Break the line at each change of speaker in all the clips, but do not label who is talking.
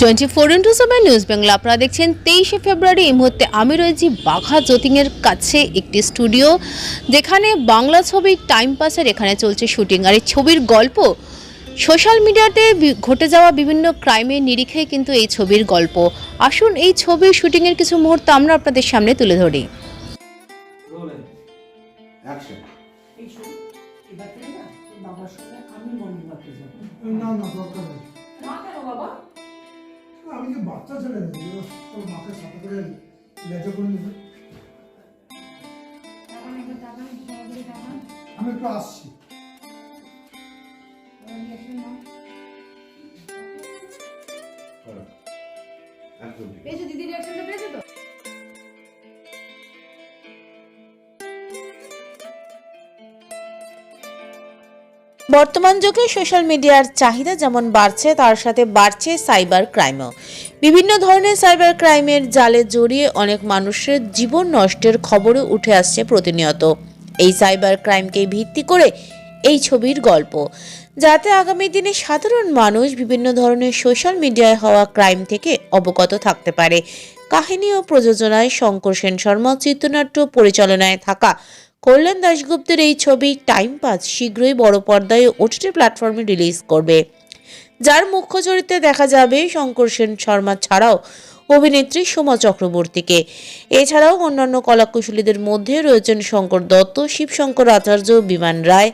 Twenty four into seven news Bangla আপনারা দেখছেন তেইশে ফেব্রুয়ারি এই মুহূর্তে আমি রয়েছি বাঘা জ্যোতিংয়ের কাছে একটি স্টুডিও যেখানে বাংলা ছবি টাইম পাসের এখানে চলছে শুটিং আর এই ছবির গল্প সোশ্যাল মিডিয়াতে ঘটে যাওয়া বিভিন্ন ক্রাইমের নিরিখে কিন্তু এই ছবির গল্প। আসুন এই ছবির শুটিংয়ের কিছু মুহূর্ত আমরা আপনাদের সামনে তুলে ধরি।
অ্যাকশন
এই শোন, এবার না বাবার সঙ্গে আমি মর্নিং ওয়াকে
না না দরকার নেই।
মা কেন বাবা?
আমি যে বাচ্চা ছেলে নেই তোর মাকে সাথে করে লেজে করে নিবে। আমি একটু আসছি।
একদম ঠিক।
পেয়েছ দিদির রিয়াকশনটা পেয়েছ তো?
বর্তমান যুগে সোশ্যাল মিডিয়ার চাহিদা যেমন বাড়ছে, তার সাথে বাড়ছে সাইবার ক্রাইমও। বিভিন্ন ধরনের সাইবার ক্রাইমের জালে জড়িয়ে অনেক মানুষের জীবন নষ্টের খবরও উঠে আসছে প্রতিনিয়ত। এই সাইবার ক্রাইমকে ভিত্তি করে এই ছবির গল্প। যাতে আগামী দিনে সাধারণ মানুষ বিভিন্ন ধরনের সোশ্যাল মিডিয়ায় হওয়া ক্রাইম থেকে অবগত থাকতে পারে। কাহিনী ও প্রযোজনায় শঙ্কর সেন শর্মা, চিত্রনাট্য পরিচালনায় থাকা কল্যাণ দাশগুপ্তের এই ছবি টাইম পাস শীঘ্রই বড় পর্দায় ওটিটি প্ল্যাটফর্মে রিলিজ করবে। যার মুখ্য চরিত্রে দেখা যাবে শঙ্কর সেন শর্মা ছাড়াও অভিনেত্রী সোমা চক্রবর্তীকে। এছাড়াও অন্যান্য কলাকুশলীদের মধ্যে রয়েছেন শঙ্কর দত্ত, শিবশঙ্কর আচার্য, বিমান রায়,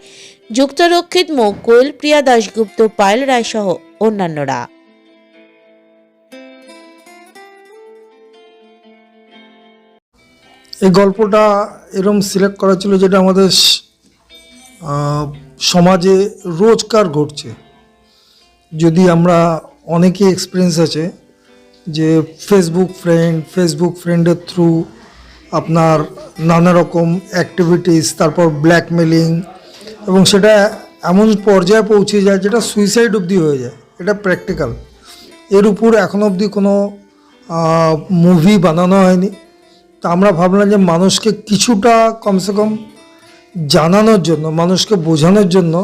যুক্তরক্ষিত মৌকুল প্রিয়া দাশগুপ্ত, পায়েল রায় সহ অন্যান্যরা।
এই গল্পটা এরম সিলেক্ট করা ছিল যেটা আমাদের সমাজে রোজকার ঘটছে। যদি আমরা অনেকে এক্সপিরিয়েন্স আছে যে ফেসবুক ফ্রেন্ড ফেসবুক ফ্রেন্ডের থ্রু আপনার নানা রকম অ্যাক্টিভিটিস তারপর ব্ল্যাকমেলিং এবং সেটা এমন পর্যায়ে পৌঁছে যায় যেটা সুইসাইড অবধি হয়ে যায়। এটা প্র্যাকটিক্যাল এর উপর এখন অবধি কোনো মুভি বানানো হয়নি। তা আমরা ভাবলাম যে মানুষকে কিছুটা কমসে কম জানানোর জন্য, মানুষকে বোঝানোর জন্য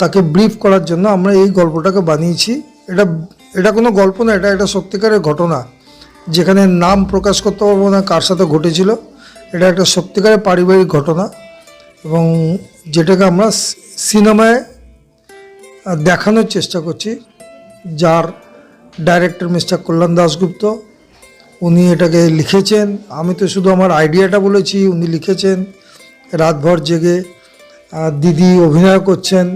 তাকে ব্রিফ করার জন্য আমরা এই গল্পটাকে বানিয়েছি। এটা এটা কোনো গল্প না, এটা একটা সত্যিকারের ঘটনা। যেখানে নাম প্রকাশ করতে পারব না, কার সাথে ঘটেছিল, এটা একটা সত্যিকারের পারিবারিক ঘটনা। এবং যেটাকে আমরা সিনেমায় দেখানোর চেষ্টা করছি, যার ডাইরেক্টর মিস্টার কল্যাণ দাশগুপ্ত উনি এটাকে লিখেছেন। আমি তো শুধু আমার আইডিয়াটা বলেছি, উনি লিখেছেন। রাতভর জেগে দিদি অভিনয় করছেন।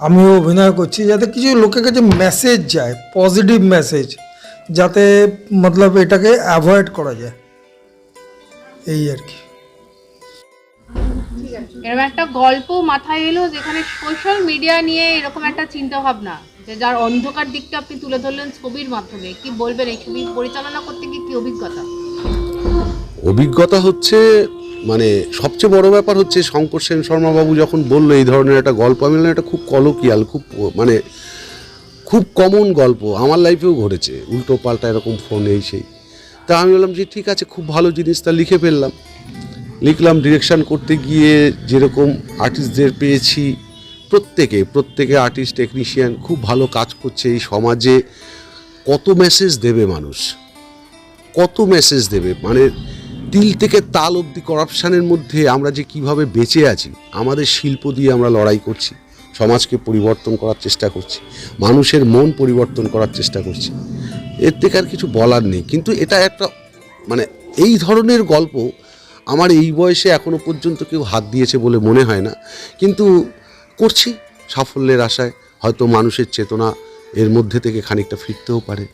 আমিও অভিনয় করছি, যাতে কিছু লোকের কাছে মেসেজ যায় পজিটিভ মেসেজ যাতে মতলব এটাকে অ্যাভয়েড করা যায়। এই আর কি।
এরকম একটা গল্প মাথায় এলো যেখানে সোশ্যাল মিডিয়া নিয়ে এরকম একটা চিন্তা ভাবনা যে যার অন্ধকার দিকটা আপনি তুলে ধরলেন ছবির মাধ্যমে, কি বলবেন এই ছবি পরিচালনা করতে গিয়ে কি অভিজ্ঞতা?
অভিজ্ঞতা হচ্ছে মানে সবচেয়ে বড় ব্যাপার হচ্ছে শঙ্কর সেন শর্মা বাবু যখন বলল এই ধরনের একটা গল্প, আমি এটা খুব কলকিয়াল, খুব মানে খুব কমন গল্প, আমার লাইফেও ঘটেছে, উল্টো পাল্টা এরকম ফোন এই সেই। তা আমি বললাম যে ঠিক আছে, খুব ভালো জিনিস, তা লিখে ফেললাম। লিখলাম ডিরেকশান করতে গিয়ে যেরকম আর্টিস্টদের পেয়েছি প্রত্যেকে প্রত্যেকে আর্টিস্ট টেকনিশিয়ান খুব ভালো কাজ করছে এই সমাজে। কত মেসেজ দেবে মানুষ? কত মেসেজ দেবে? মানে তিল থেকে তাল অব্দি করাপশানের মধ্যে আমরা যে কীভাবে বেঁচে আছি, আমাদের শিল্প দিয়ে আমরা লড়াই করছি, সমাজকে পরিবর্তন করার চেষ্টা করছি, মানুষের মন পরিবর্তন করার চেষ্টা করছি। এর থেকে আর কিছু বলার নেই। কিন্তু এটা একটা মানে এই ধরনের গল্প আমার এই বয়সে এখনও পর্যন্ত কেউ হাত দিয়েছে বলে মনে হয় না। কিন্তু করছি সাফল্যের আশায়। হয়তো মানুষের চেতনা এর মধ্যে থেকে খানিকটা ফিরতেও পারে।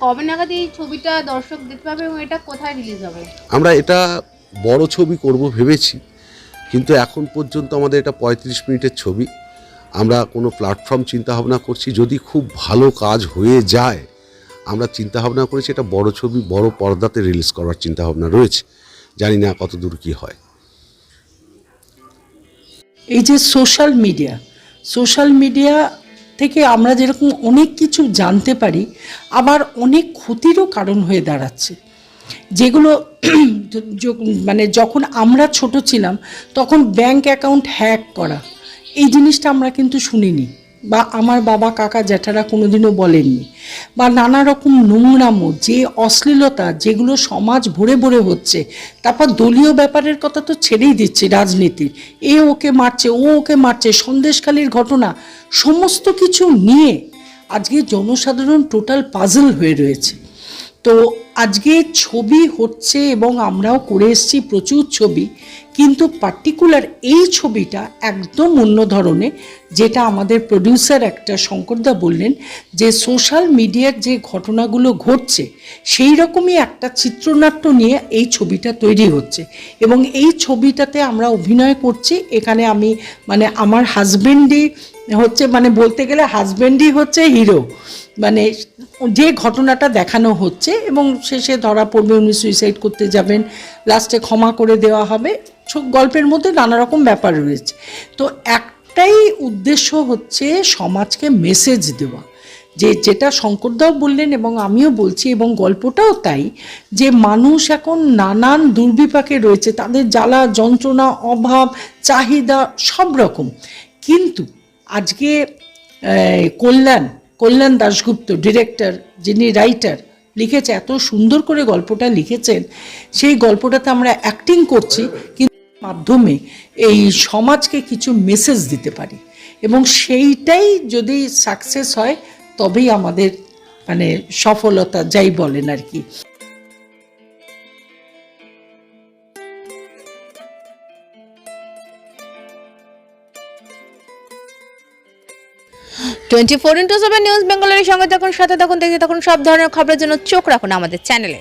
কবে নাগাদ এই ছবিটা দর্শক দেখতে পাবে এবং এটা কোথায় রিলিজ হবে?
আমরা এটা বড় ছবি করব ভেবেছি কিন্তু এখন পর্যন্ত আমাদের এটা পঁয়ত্রিশ মিনিটের ছবি। আমরা কোনো প্ল্যাটফর্ম চিন্তাভাবনা করছি যদি খুব ভালো কাজ হয়ে যায় আমরা চিন্তাভাবনা করেছি এটা বড় ছবি বড় পর্দাতে রিলিজ করার চিন্তাভাবনা রয়েছে। জানি না কত দূর কী হয়।
এই যে সোশ্যাল মিডিয়া সোশ্যাল মিডিয়া থেকে আমরা যেরকম অনেক কিছু জানতে পারি, আবার অনেক ক্ষতিরও কারণ হয়ে দাঁড়াচ্ছে। যেগুলো মানে যখন আমরা ছোট ছিলাম, তখন ব্যাংক অ্যাকাউন্ট হ্যাক করা, এই জিনিসটা আমরা কিন্তু শুনিনি। বা আমার বাবা, কাকা, জ্যাঠারা কোনোদিনও বলেননি। বা নানা রকম নোংরামো যে অশ্লীলতা যেগুলো সমাজ ভরে ভরে হচ্ছে, তারপর দলীয় ব্যাপারের কথা তো ছেড়েই দিচ্ছি রাজনীতির। এ ওকে মারছে, ও ওকে মারছে, সন্দেশখালির ঘটনা, সমস্ত কিছু নিয়ে আজকে জনসাধারণ টোটাল পাজল হয়ে রয়েছে। তো আজকে ছবি হচ্ছে এবং আমরাও করে এসেছি প্রচুর ছবি, কিন্তু পার্টিকুলার এই ছবিটা একদম অন্য ধরনের, যেটা আমাদের প্রডিউসার একটা শঙ্করদা বললেন যে সোশ্যাল মিডিয়ার যে ঘটনাগুলো ঘটছে, সেই রকমই একটা চিত্রনাট্য নিয়ে এই ছবিটা তৈরি হচ্ছে। এবং এই ছবিটাতে আমরা অভিনয় করছি, এখানে আমি মানে আমার হাজবেন্ডই হচ্ছে মানে বলতে গেলে হাজবেন্ডই হচ্ছে হিরো মানে যে ঘটনাটা দেখানো হচ্ছে এবং শেষে ধরা পড়বে উনি সুইসাইড করতে যাবেন লাস্টে ক্ষমা করে দেওয়া হবে, ছো- গল্পের মধ্যে নানা রকম ব্যাপার রয়েছে। তো একটাই উদ্দেশ্য হচ্ছে সমাজকে মেসেজ দেওয়া। যে যেটা শঙ্করদাও বললেন এবং আমিও বলছি এবং গল্পটাও তাই, যে মানুষ এখন নানান দুর্বিপাকে রয়েছে, তাদের জ্বালা, যন্ত্রণা, অভাব, চাহিদা সব রকম। কিন্তু আজকে কল্যাণ কল্যাণ দাশগুপ্ত ডিরেক্টর যিনি রাইটার লিখেছে, এত সুন্দর করে গল্পটা লিখেছেন। সেই গল্পটাতে আমরা অ্যাক্টিং করছি, কিন্তু মাধ্যমে এই সমাজকে কিছু মেসেজ দিতে পারি। এবং সেইটাই যদি সাকসেস হয়, তবেই আমাদের মানে সফলতা, যাই বলেন আর কি।
Twenty four into seven news বেঙ্গলের সঙ্গে যখন সাথে তখন দেখি তখন সব ধরনের খবরের জন্য চোখ রাখুন আমাদের চ্যানেলে।